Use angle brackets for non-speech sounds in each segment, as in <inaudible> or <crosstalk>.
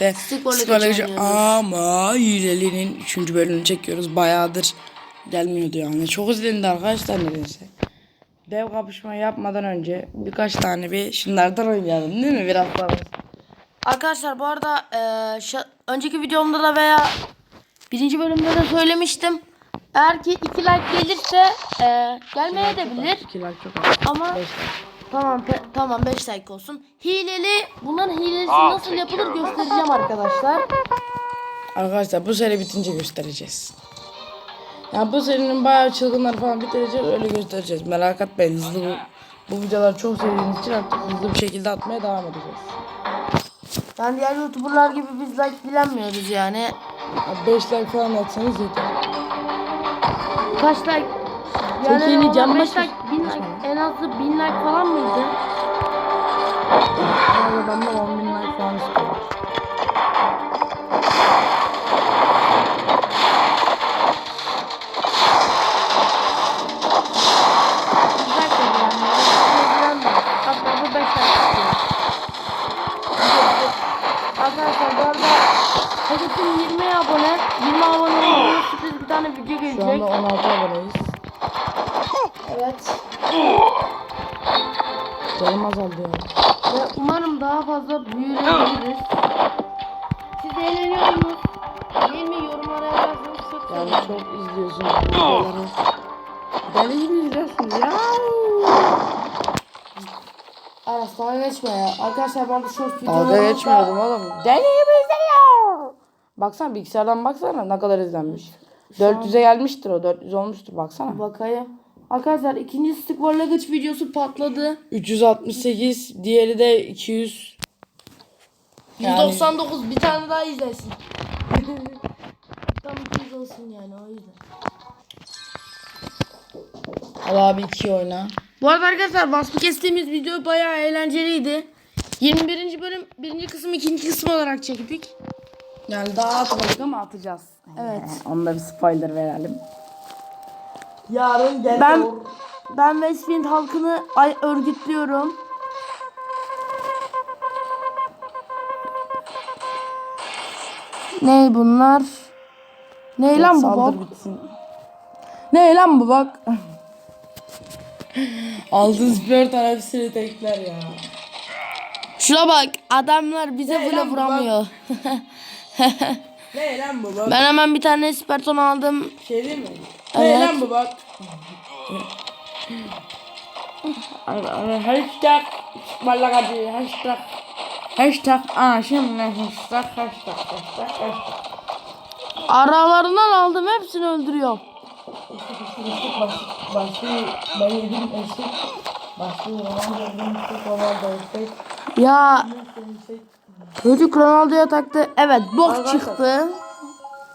birlikte oynuyoruz. ama Hileli'nin 3. bölümünü çekiyoruz. Bayağıdır gelmiyordu yani. Çok izlendi arkadaşlar nedense. Dev kapışma yapmadan önce birkaç tane bir şunlardan oynayalım değil mi? Biraz daha. Arkadaşlar bu arada eee, şa- önceki videomda da veya birinci bölümde de söylemiştim. Eğer ki 2 like gelirse eee gelmeye de bilir. 2 like çok az. Ama Beş like. Tamam pe- tamam 5 like olsun. Hileli bunların hilesi nasıl yapılır göstereceğim arkadaşlar. Arkadaşlar bu seri bitince göstereceğiz. Yani bu serinin bayağı çılgınlar falan bitireceğiz öyle göstereceğiz. Merak etmeyin hızlı bu, bu videoları çok sevdiğiniz için artık hızlı bir şekilde atmaya devam edeceğiz. Yani diğer youtuberlar gibi biz like dilenmiyoruz yani. 5 like falan atsanız yeter. Kaç like? Çok yeni cam 5 başı. like, 1000 like, en azı 1000 like falan mıydı? Yani ben de 10 bin like falan istiyorum. İzliyorsun videoları. Deli gibi izliyorsunuz ya. Aras dalga geçme ya. Arkadaşlar ben de short videolarımda... Dalga geçmiyorum oğlum. Deli gibi izliyor. Baksana bilgisayardan baksana ne kadar izlenmiş. 400'e gelmiştir o. 400 olmuştur baksana. Bakayım. Arkadaşlar ikinci stick Warlagıç videosu patladı. 368 diğeri de 200. Yani- 199 bir tane daha izlesin. <laughs> 200 olsun yani o yüzden. Al abi 2 oyna. Bu arada arkadaşlar vasfı kestiğimiz video bayağı eğlenceliydi. 21. bölüm birinci kısım ikinci kısım olarak çektik. Yani daha atmadık ama atacağız. Evet. Ee, Onda bir spoiler verelim. Yarın gel. Ben ben Westwind halkını ay örgütlüyorum. Ne bunlar? Ne lan bu bitsin. Ne lan bu bak. Aldığın spor hepsini tekler ya. Şuna bak adamlar bize Ne bile bak? vuramıyor. Ne lan bu bak. ben hemen bir tane Sparton aldım. Şey değil mi? Evet. Ne lan bu bak. Hashtag Malagacı hashtag Hashtag Aa şimdi hashtag hashtag hashtag hashtag Aralarından aldım hepsini öldürüyorum. Başlı başlı ben yedim eşek Başlı Ronaldo yedim eşek Ronaldo eşek Ya çocuk Ronaldo'ya taktı. Evet bok Arkadaşlar. çıktı.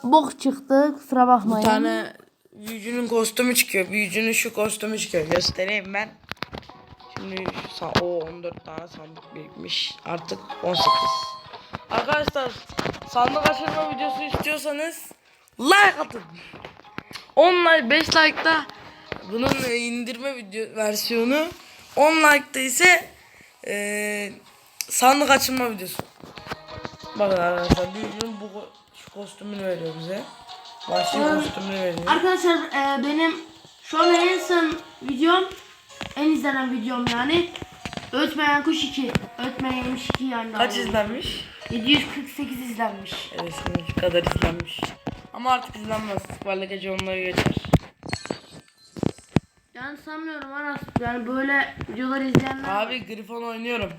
Bok çıktı. Kusura bakmayın. Bir tane büyücünün kostümü çıkıyor. Büyücünün şu kostümü çıkıyor. Göstereyim ben. Şimdi o 14 tane sandık birikmiş. Artık 18. Arkadaşlar sandık açılma videosu istiyorsanız like atın. 10 like 5 like'da bunun indirme video versiyonu 10 like'da ise e, sandık açılma videosu. Bakın arkadaşlar büyücünün bu şu kostümünü veriyor bize. Vahşi kostümünü veriyor. Arkadaşlar e, benim şu an en son videom en izlenen videom yani Ötmeyen Kuş 2. Ötmeyenmiş 2 yani. Kaç izlenmiş? 748 izlenmiş. Evet seninki kadar izlenmiş. Ama artık izlenmez. Süperle gece onları geçer. Yani sanmıyorum Aras. Yani böyle videolar izleyenler. Abi Grifon oynuyorum.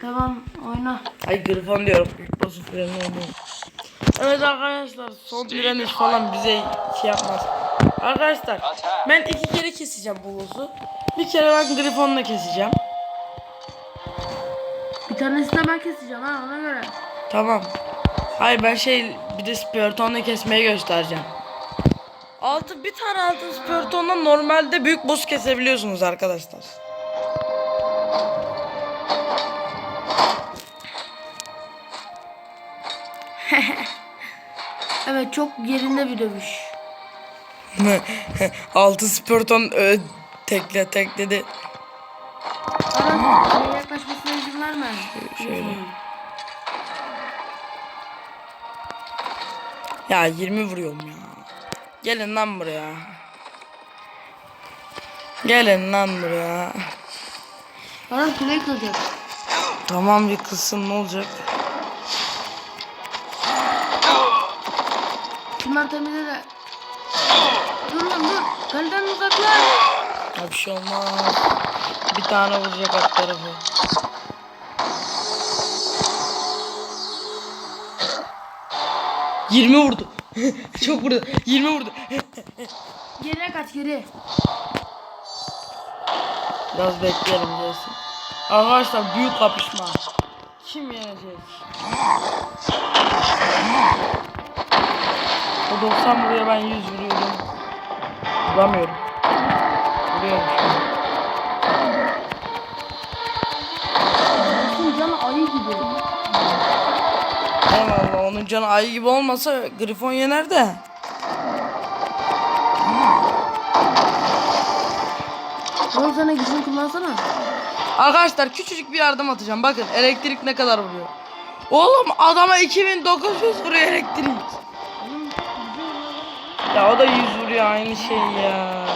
Tamam oyna. Ay Grifon diyorum. Bosu freni oynuyorum. Evet arkadaşlar son direniş falan bize şey yapmaz. Arkadaşlar ben iki kere keseceğim bu boss'u. Bir kere ben Grifon'la keseceğim. Tanesini de ben keseceğim ha ona göre. Tamam. Hayır ben şey bir de Spiriton'la kesmeyi göstereceğim. Altı bir tane altın Spiriton'la normalde büyük boss kesebiliyorsunuz arkadaşlar. <laughs> Evet çok yerinde bir dövüş. <laughs> altı Spiriton ö, tekle tekledi. Şöyle. Ya 20 vuruyorum ya. Gelin lan buraya. Gelin lan buraya. Bana kule kılacak. Tamam yıkılsın ne olacak? Şunlar temizle de. Dur lan dur. Kaleden uzaklaş. Ya bir şey olmaz. Bir tane vuracak alt tarafı. Yirmi vurdu. <laughs> Çok vurdu. Yirmi vurdu. Geriye kaç geri. Biraz bekleyelim gelsin. Arkadaşlar büyük kapışma. Kim yenecek? O 90 vuruyor ben 100 vuruyorum. Vuramıyorum. Vuruyorum şu Allah Allah onun canı ayı gibi olmasa Grifon yener de. Oğlum sana gücünü kullansana. Arkadaşlar küçücük bir yardım atacağım. Bakın elektrik ne kadar vuruyor. Oğlum adama 2900 vuruyor elektrik. Ya o da 100 vuruyor aynı şey ya.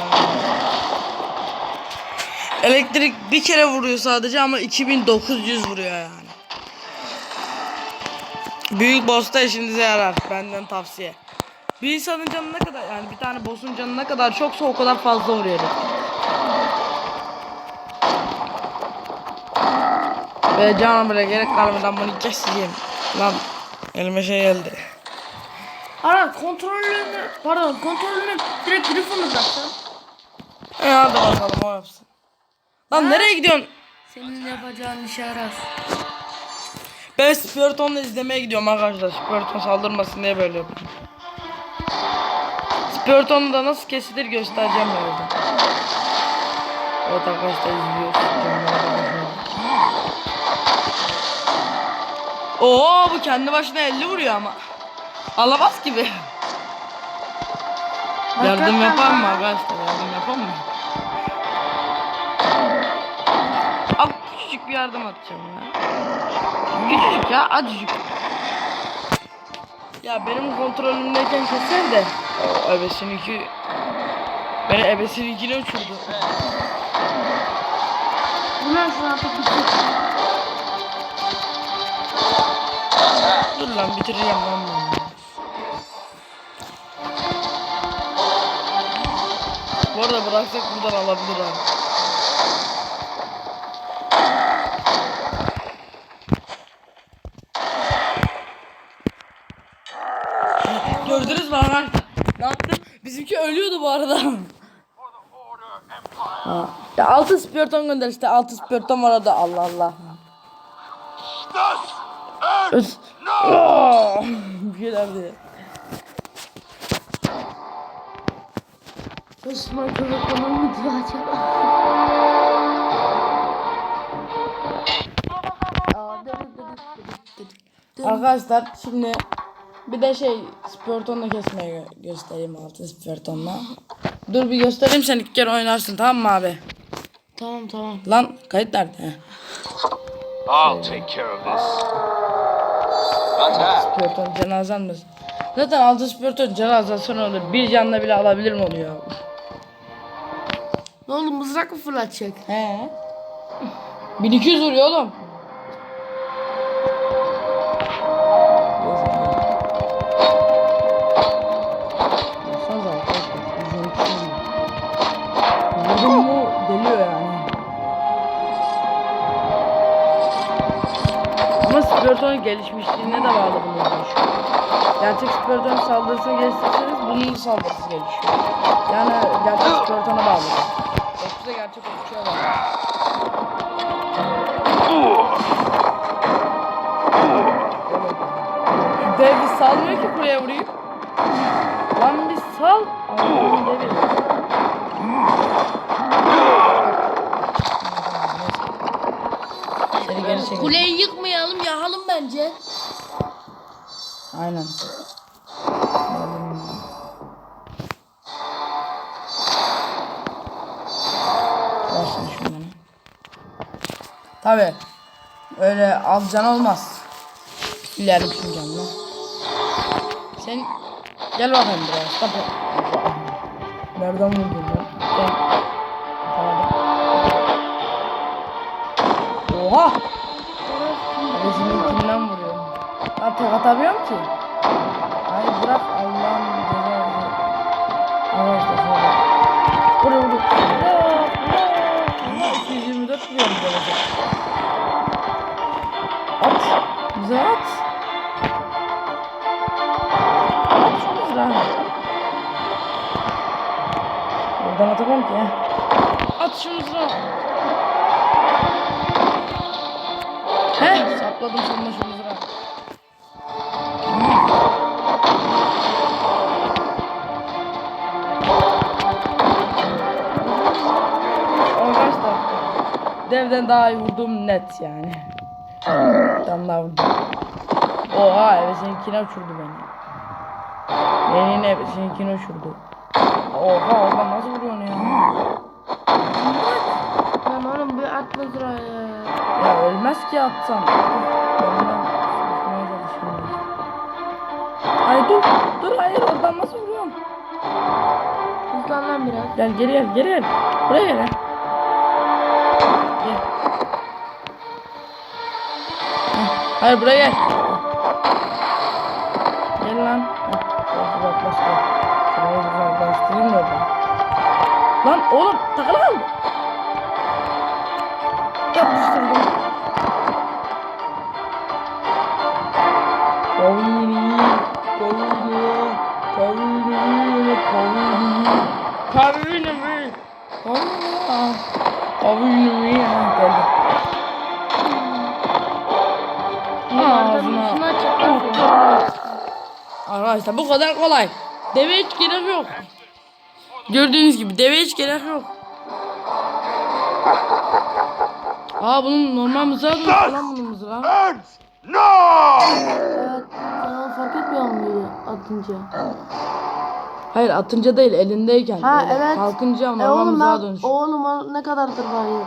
Elektrik bir kere vuruyor sadece ama 2900 vuruyor yani. Büyük boss'ta işinize yarar. Benden tavsiye. Bir insanın canı ne kadar yani bir tane boss'un canı ne kadar çoksa o kadar fazla vuruyor. Ve canım bile gerek kalmadan bunu keseyim. Lan elime şey geldi. Ara kontrolünü pardon kontrolünü direkt Griffon'u bıraksan. E hadi bakalım o yapsın. Lan nereye gidiyorsun? Senin yapacağın işe yarar. Ben Spiriton'la izlemeye gidiyorum arkadaşlar. Spiriton saldırmasın diye böyle yapıyorum. Spiriton'u da nasıl kesilir göstereceğim birazdan. Evet arkadaşlar bakıyorum. Oo bu kendi başına 50 vuruyor ama. Alamaz gibi. Yardım yapar mı arkadaşlar? Yardım yapar mı? Al küçücük bir yardım atacağım ya. Küçücük ya acıcık. Ya benim kontrolümdeyken keser de. O ebesininki Beni ebesininkine uçurdu. Bunlar şu an. Dur lan bitireceğim lan ben. bunu. Bu arada bıraksak buradan alabilir abi. Gördünüz mü arkadaşlar? Ne yaptım? Bizimki ölüyordu bu arada. Ha. Ya altı spiriton gönder işte altı spiriton var orada Allah Allah. Bir şeyler diye. Osman köpeklerin mı diyor acaba? Arkadaşlar şimdi bir de şey spiritonla kesmeyi gö- göstereyim altı spiritonla. Dur bir göstereyim sen iki kere oynarsın tamam mı abi? Tamam tamam. Lan kayıt nerede? I'll take care of this. Attack! Spiriton cenazen mi? Zaten altı spiriton cenazen olur. Bir canla bile alabilir mi onu ya? Ne oldu mızrak mı fırlatacak? He. 1200 vuruyor oğlum. Gelişmişliğine de bağlı bunun dönüşü. Gerçek Spiriton saldırısını geliştirirseniz bunun da saldırısı gelişiyor. Yani gerçek Spiriton'a bağlı. Yoksa gerçek okçuya bağlı. Dev bir salmıyor ki buraya vurayım. Lan bir sal. Allah'ım devi. Seni geri çekelim. Kuleyi yıkmayalım yakalım bence. Aynen. Versin şunları. Tabi. Öyle az can olmaz. İlerle şu canlı. Sen gel bakayım buraya. Stop. Nereden vurdun lan? Gel. Oha! Resimin kimden vuruyor? Lan tek atamıyorum ki. Hayır bırak Allah'ın cezası. Arkadaşlar şöyle. Vur vur. Vur. Vur. 224 vuruyorum böyle. At. Bize at. At şu mızrağı. Oradan atamam ki. At şu mızrağı. He? Sapladım sonuna şu mızrağı. Arkadaşlar devden daha iyi vurdum net yani. Devden daha vurdum. Oha evet seninkine uçurdu beni. Beni yine evet seninkine uçurdu. Oha oradan nasıl vuruyorsun ya? Lan oğlum bir at mızrağı. Ya ölmez ki atsam. Benden susmaya çalışıyorum. Ay dur dur hayır oradan nasıl vuruyorsun? Hızlan lan biraz. Gel geri gel geri gel. Buraya gel. Gel. Hayır buraya gel. Gel lan. Heh, Biraz uzaklaş gel. Şurayı uzaklaştırayım da oradan. Lan oğlum takılı kaldı. Şunu açıklasın. Arkadaşlar bu kadar kolay. Deve hiç gerek yok. Gördüğünüz gibi deve hiç gerek yok. Aa bunun normal mızrağı da yok lan bunun mızrağı. No! Evet. Sen onu fark etmiyor muydun atınca? Hayır atınca değil elindeyken. Ha böyle evet. Kalkınca E normal oğlum mızrağa dönüşüyor. oğlum o ne kadardır ya?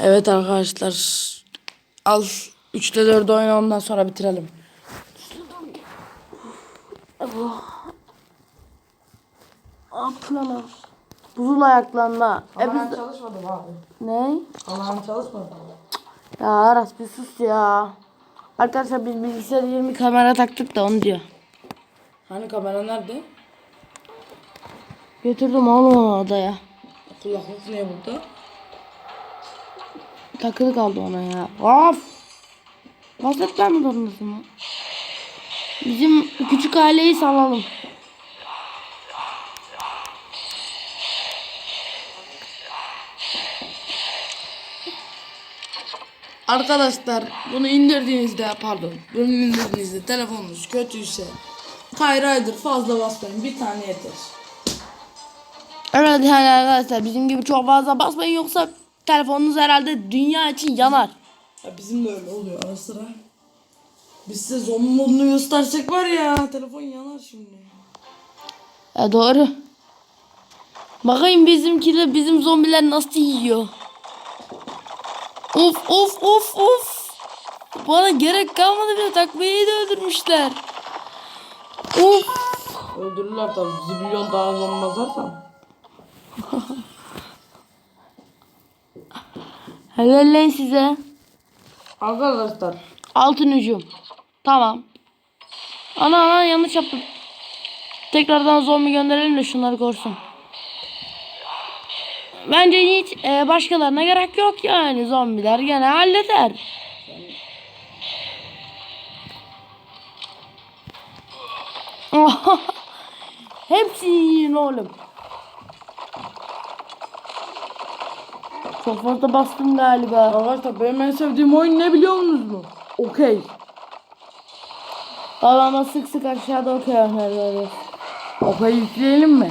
Evet arkadaşlar. Al 3'te 4 oyna ondan sonra bitirelim. Aplana. Buzul ayaklanma. E biz de... çalışmadım abi. Ne? Allah'ım çalışmadım. Ya Aras bir sus ya. Arkadaşlar biz bilgisayara 20 kamera taktık da onu diyor. Hani kamera nerede? Götürdüm oğlum onu odaya. Kulaklık niye burada? Takılı kaldı ona ya. Of! Bahsetler mi zorundasın mı? Bizim küçük aileyi salalım. Arkadaşlar bunu indirdiğinizde pardon bunu indirdiğinizde telefonunuz kötüyse kayraydır fazla basmayın bir tane yeter. Evet yani arkadaşlar bizim gibi çok fazla basmayın yoksa telefonunuz herhalde dünya için yanar. Ya bizim de öyle oluyor ara sıra. Biz size zombi modunu göstersek var ya telefon yanar şimdi. E doğru. Bakayım bizimkiler bizim zombiler nasıl yiyor. Of of of of. Bana gerek kalmadı bile takviyeyi de öldürmüşler. Of. Öldürürler tabi zibilyon daha zombi basarsam. <laughs> Helal lan size. Arkadaşlar Altın hücum. Tamam. Ana ana yanlış yaptım. Tekrardan zombi gönderelim de şunları korsun. Bence hiç e, başkalarına gerek yok yani zombiler gene halleder. <laughs> Hepsini yiyin oğlum. Çok fazla bastım galiba. arkadaşlar benim en sevdiğim oyun ne biliyor musunuz mu? Okey. Babama sık sık aşağıda her böyle. Okey yükleyelim mi?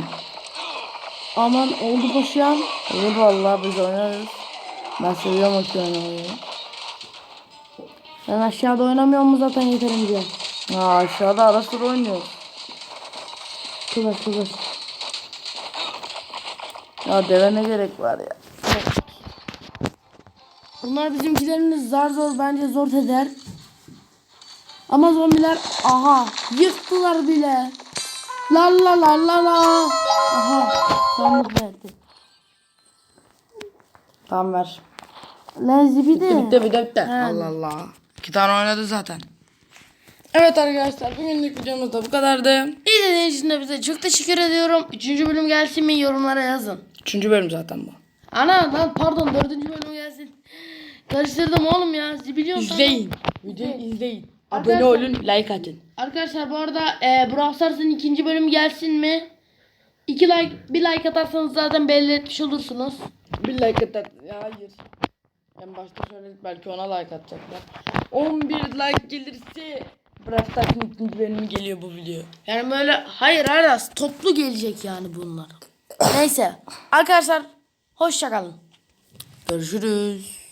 Aman oldu paşam. Olur vallahi biz oynarız. Ben seviyorum okey oynamayı. Ben aşağıda oynamıyor mu zaten yeterince. Ha aşağıda ara sıra oynuyoruz. Kıvır kıvır. Ya deve ne gerek var ya. Bunlar bizimkilerini zar zor bence zor eder. Ama zombiler aha yıktılar bile. La la la la la. Aha sandık verdi. Tamam ver. Lan zibidi. Bitti bitti bitti. He. Allah Allah. İki tane oynadı zaten. Evet arkadaşlar bugünlük videomuz da bu kadardı. İzlediğiniz için de bize çok teşekkür ediyorum. Üçüncü bölüm gelsin mi yorumlara yazın. Üçüncü bölüm zaten bu. Ana lan pardon dördüncü bölüm gelsin. Karıştırdım oğlum ya. Zibiliyon İzleyin. Videoyu izleyin. Arkadaşlar- Abone olun, like atın. Arkadaşlar bu arada e, Brawl Stars'ın ikinci bölümü gelsin mi? İki like, bir like atarsanız zaten belli etmiş olursunuz. Bir like at. Hayır. En başta söyledik belki ona like atacaklar. 11 like gelirse Brawl Stars'ın ikinci bölümü geliyor bu video. Yani böyle hayır hayır toplu gelecek yani bunlar. Neyse arkadaşlar hoşça kalın. Görüşürüz.